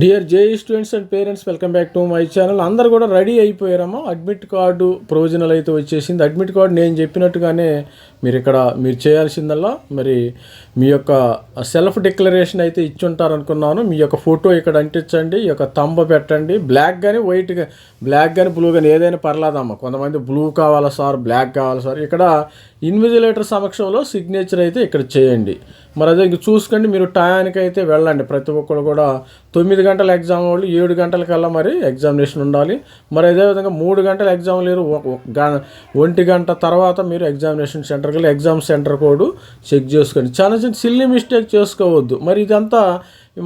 Dear JEE students and parents welcome back to my channel అందరు కూడా ready అయిపోయారమ్మా. Admit card provisional అయితే వచ్చేసింది. అడ్మిట్ కార్డు నేను చెప్పినట్టుగానే మీరు ఇక్కడ మీరు చేయాల్సిందల్లా మరి మీ యొక్క సెల్ఫ్ డిక్లరేషన్ అయితే ఇచ్చుంటారు అనుకున్నాను మీ యొక్క ఫోటో ఇక్కడ అంటించండి ఈ యొక్క తంబ పెట్టండి. బ్లాక్ కానీ వైట్ బ్లాక్ కానీ బ్లూ కానీ ఏదైనా పర్లేదమ్మా. కొంతమంది బ్లూ కావాలా సార్ బ్లాక్ కావాలా సార్. ఇక్కడ ఇన్విజిలేటర్ సమక్షంలో సిగ్నేచర్ అయితే ఇక్కడ చేయండి. మరి అదే ఇంక చూసుకోండి మీరు టయానికి అయితే వెళ్ళండి. ప్రతి ఒక్కరు కూడా తొమ్మిది గంటల ఎగ్జామ్ వాళ్ళు ఏడు గంటలకల్లా మరి ఎగ్జామినేషన్ ఉండాలి. మరి అదేవిధంగా మూడు గంటల ఎగ్జామ్ లేరు గ- ఒంటి గంట తర్వాత మీరు ఎగ్జామినేషన్ సెంటర్కి వెళ్ళి ఎగ్జామ్ సెంటర్ కోడ్ చెక్ చేసుకోండి. చాలా చిన్న సిల్లీ మిస్టేక్ చేసుకోవద్దు. మరి ఇదంతా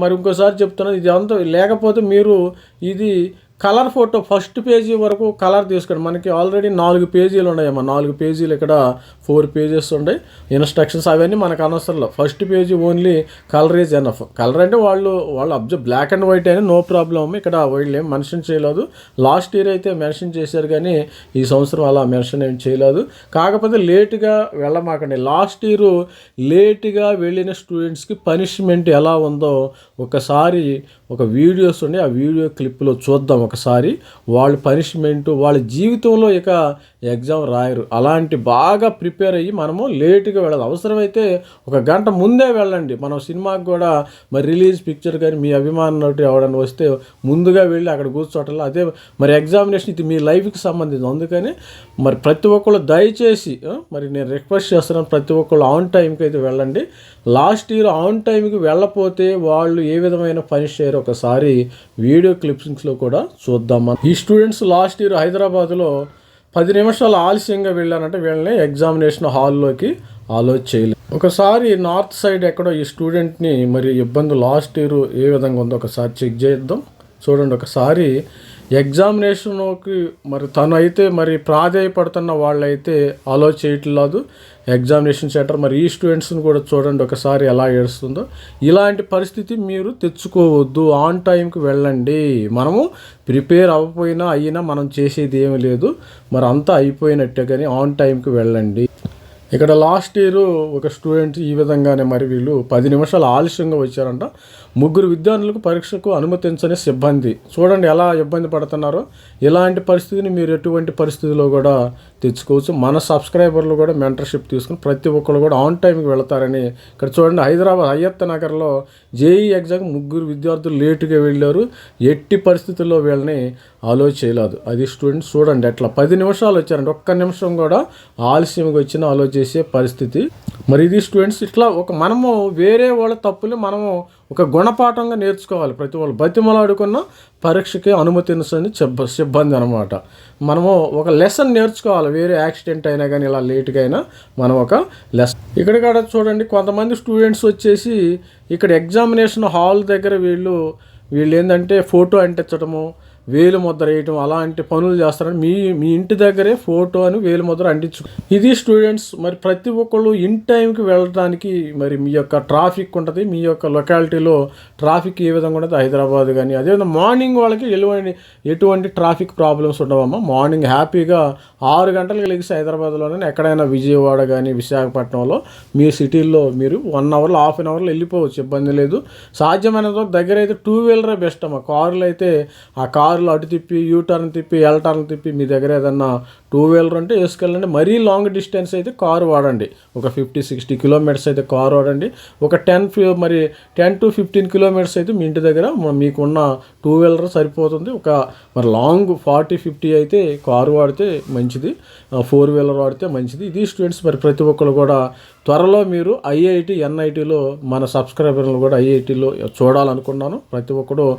మరి ఇంకోసారి చెప్తున్నాను ఇది అంతా లేకపోతే మీరు ఇది కలర్ ఫోటో ఫస్ట్ పేజీ వరకు కలర్ తీసుకోండి మనకి ఆల్రెడీ నాలుగు పేజీలు ఉన్నాయమ్మా. నాలుగు పేజీలు ఇక్కడ ఫోర్ పేజెస్ ఉన్నాయి ఇన్స్ట్రక్షన్స్ అవన్నీ మనకు అనవసరం first page only colour is enough. Colour అంటే వాళ్ళు వాళ్ళు అబ్జర్వ్ బ్లాక్ అండ్ వైట్ అయినా నో ప్రాబ్లం ఇక్కడ వాళ్ళు ఏం మెన్షన్ చేయలేదు. లాస్ట్ ఇయర్ అయితే మెన్షన్ చేశారు కానీ ఈ సంవత్సరం అలా మెన్షన్ ఏం చేయలేదు. కాకపోతే లేటుగా వెళ్ళమాకండి. లాస్ట్ ఇయర్ లేటుగా వెళ్ళిన స్టూడెంట్స్కి పనిష్మెంట్ ఎలా ఉందో ఒకసారి ఒక వీడియోస్ ఉండి ఆ వీడియో క్లిప్లో చూద్దాం ఒకసారి వాళ్ళ పనిష్మెంటు వాళ్ళ జీవితంలో ఇక ఎగ్జామ్ రాయరు. అలాంటి బాగా ప్రిపేర్ అయ్యి మనము లేటుగా వెళ్ళాలి. అవసరమైతే ఒక గంట ముందే వెళ్ళండి. మనం సినిమాకి కూడా మరి రిలీజ్ పిక్చర్ కానీ మీ అభిమాన నటి ఎవడన్నా వస్తే ముందుగా వెళ్ళి అక్కడ కూర్చోవటం అదే మరి ఎగ్జామినేషన్ ఇది మీ లైఫ్కి సంబంధించి అందుకని మరి ప్రతి ఒక్కళ్ళు దయచేసి మరి నేను రిక్వెస్ట్ చేస్తున్నాను ప్రతి ఒక్కళ్ళు ఆన్ టైంకి అయితే వెళ్ళండి. లాస్ట్ ఇయర్ ఆన్ టైంకి వెళ్ళపోతే వాళ్ళు ఏ విధమైన పని చేయరు. ఒకసారి వీడియో క్లిప్సింగ్స్లో కూడా చూద్దాం ఈ స్టూడెంట్స్ లాస్ట్ ఇయర్ హైదరాబాద్లో పది నిమిషాలు ఆలస్యంగా వెళ్ళానంటే వీళ్ళని ఎగ్జామినేషన్ హాల్లోకి ఆలో చేయలేదు. ఒకసారి నార్త్ సైడ్ ఎక్కడో ఈ స్టూడెంట్ని మరి ఇబ్బంది లాస్ట్ ఇయర్ ఏ విధంగా ఉందో ఒకసారి చెక్ చేద్దాం. చూడండి ఒకసారి ఎగ్జామినేషన్కి మరి తను అయితే మరి ప్రాధాయపడుతున్న వాళ్ళైతే అలో చేయట్లేదు ఎగ్జామినేషన్ సెంటర్ మరి ఈ స్టూడెంట్స్ని కూడా చూడండి ఒకసారి ఎలా ఏడుస్తుందో. ఇలాంటి పరిస్థితి మీరు తెచ్చుకోవద్దు. ఆన్ టైంకి వెళ్ళండి. మనము ప్రిపేర్ అవ్వకపోయినా అయినా మనం చేసేది ఏమీ లేదు. మరి అంతా అయిపోయినట్టే కానీ ఆన్ టైంకి వెళ్ళండి. ఇక్కడ లాస్ట్ ఇయర్ ఒక స్టూడెంట్ ఈ విధంగానే మరి వీళ్ళు పది నిమిషాలు ఆలస్యంగా వచ్చారంట. ముగ్గురు విద్యార్థులకు పరీక్షకు అనుమతించని సిబ్బంది. చూడండి ఎలా ఇబ్బంది పడుతున్నారో. ఇలాంటి పరిస్థితిని మీరు ఎటువంటి పరిస్థితిలో కూడా తెచ్చుకోవచ్చు. మన సబ్స్క్రైబర్లు కూడా మెంటర్షిప్ తీసుకుని ప్రతి ఒక్కరు కూడా ఆన్ టైంకి వెళతారని ఇక్కడ చూడండి. హైదరాబాద్ హయ్యత్ నగర్లో జేఈ ఎగ్జామ్ ముగ్గురు విద్యార్థులు లేటుగా వెళ్ళారు. ఎట్టి పరిస్థితుల్లో వీళ్ళని ఆలో చేయలేదు. అది స్టూడెంట్స్ చూడండి అట్లా పది నిమిషాలు వచ్చారండి ఒక్క నిమిషం కూడా ఆలస్యంగా వచ్చిన ఆలోచన చేసే పరిస్థితి. మరి ఇది స్టూడెంట్స్ ఇట్లా ఒక మనము వేరే వాళ్ళ తప్పులు మనము ఒక గుణపాఠంగా నేర్చుకోవాలి. ప్రతి వాళ్ళు బతిమలాడుకున్న పరీక్షకి అనుమతించని చెబ్బ సిబ్బంది అనమాట మనము ఒక లెసన్ నేర్చుకోవాలి. వేరే యాక్సిడెంట్ అయినా కానీ ఇలా లేట్గా అయినా మనం ఒక లెసన్ ఇక్కడ కూడా చూడండి కొంతమంది స్టూడెంట్స్ వచ్చేసి ఇక్కడ ఎగ్జామినేషన్ హాల్ దగ్గర వీళ్ళు వీళ్ళు ఏంటంటే ఫోటో అంటించడము వేలు ముద్ర వేయటం అలాంటి పనులు చేస్తారని మీ మీ ఇంటి దగ్గరే ఫోటో అని వేలు ముద్ర అంటించు. ఇది స్టూడెంట్స్ మరి ప్రతి ఒక్కళ్ళు ఇన్ టైంకి వెళ్ళడానికి మరి మీ యొక్క ట్రాఫిక్ ఉంటుంది మీ యొక్క లొకాలిటీలో ట్రాఫిక్ ఏ విధంగా ఉంటుంది హైదరాబాద్ కానీ అదేవిధంగా మార్నింగ్ వాళ్ళకి ఎటువంటి ఎటువంటి ట్రాఫిక్ ప్రాబ్లమ్స్ ఉండవమ్మా. మార్నింగ్ హ్యాపీగా ఆరు గంటలకు లెగిసి హైదరాబాద్లోనే ఎక్కడైనా విజయవాడ కానీ విశాఖపట్నంలో మీ సిటీల్లో మీరు వన్ అవర్లో హాఫ్ అన్ అవర్లో వెళ్ళిపోవచ్చు ఇబ్బంది లేదు. సాధ్యమైనంత దగ్గర అయితే టూ వీలరే బెస్ట్ అమ్మా. కార్లు అయితే ఆ కార్లు అటు తిప్పి యూ టర్న్ తిప్పి ఎల్ టర్న్ తిప్పి మీ దగ్గర ఏదన్నా టూ వీలర్ ఉంటే వేసుకెళ్ళండి. మరీ లాంగ్ డిస్టెన్స్ అయితే కారు వాడండి. ఒక ఫిఫ్టీ సిక్స్టీ కిలోమీటర్స్ అయితే కారు వాడండి. ఒక టెన్ మరి టెన్ టు ఫిఫ్టీన్ కిలోమీటర్స్ అయితే మీ ఇంటి దగ్గర మీకున్న టూ వీలర్ సరిపోతుంది. ఒక మరి లాంగ్ ఫార్టీ ఫిఫ్టీ అయితే కారు వాడితే మంచిది. ఫోర్ వీలర్ వాడితే మంచిది. ఇది స్టూడెంట్స్ మరి ప్రతి ఒక్కరు కూడా త్వరలో మీరు ఐఐటి ఎన్ఐటిలో మన సబ్స్క్రైబర్లు కూడా ఐఐటిలో చూడాలనుకున్నాను. ప్రతి ఒక్కడు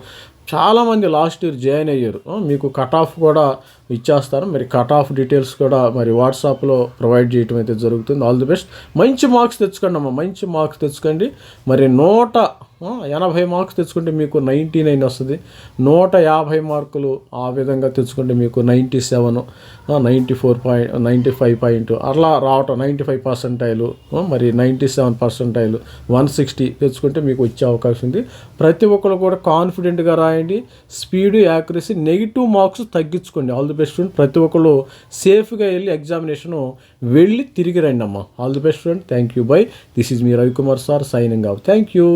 చాలామంది లాస్ట్ ఇయర్ జాయిన్ అయ్యారు. మీకు కట్ ఆఫ్ కూడా ఇచ్చేస్తారు. మరి కట్ ఆఫ్ డీటెయిల్స్ కూడా మరి వాట్సాప్లో ప్రొవైడ్ చేయడం అయితే జరుగుతుంది. All the best. మంచి మార్క్స్ తెచ్చుకోండి అమ్మ మంచి మార్క్స్ తెచ్చుకోండి. మరి నూట ఎనభై మార్క్స్ తెచ్చుకుంటే మీకు నైంటీ నైన్ వస్తుంది. నూట యాభై మార్కులు ఆ విధంగా తెచ్చుకుంటే మీకు ninety seven ninety four point ninety five point అట్లా రావటం నైంటీ ఫైవ్ పర్సెంటైలు మరి ninety seven percentile one sixty తెచ్చుకుంటే మీకు వచ్చే అవకాశం ఉంది. ప్రతి ఒక్కరు కూడా కాన్ఫిడెంట్గా రాయండి. స్పీడ్ యాక్యురసీ నెగిటివ్ మార్క్స్ తగ్గించుకోండి. ఆల్ ది బెస్ట్ స్టూడెంట్ ప్రతి ఒక్కరు సేఫ్గా వెళ్ళి ఎగ్జామినేషన్ వెళ్ళి తిరిగి రండి అమ్మా all the best student thank you. Bye. This is me Ravikumar sir signing off. Thank you.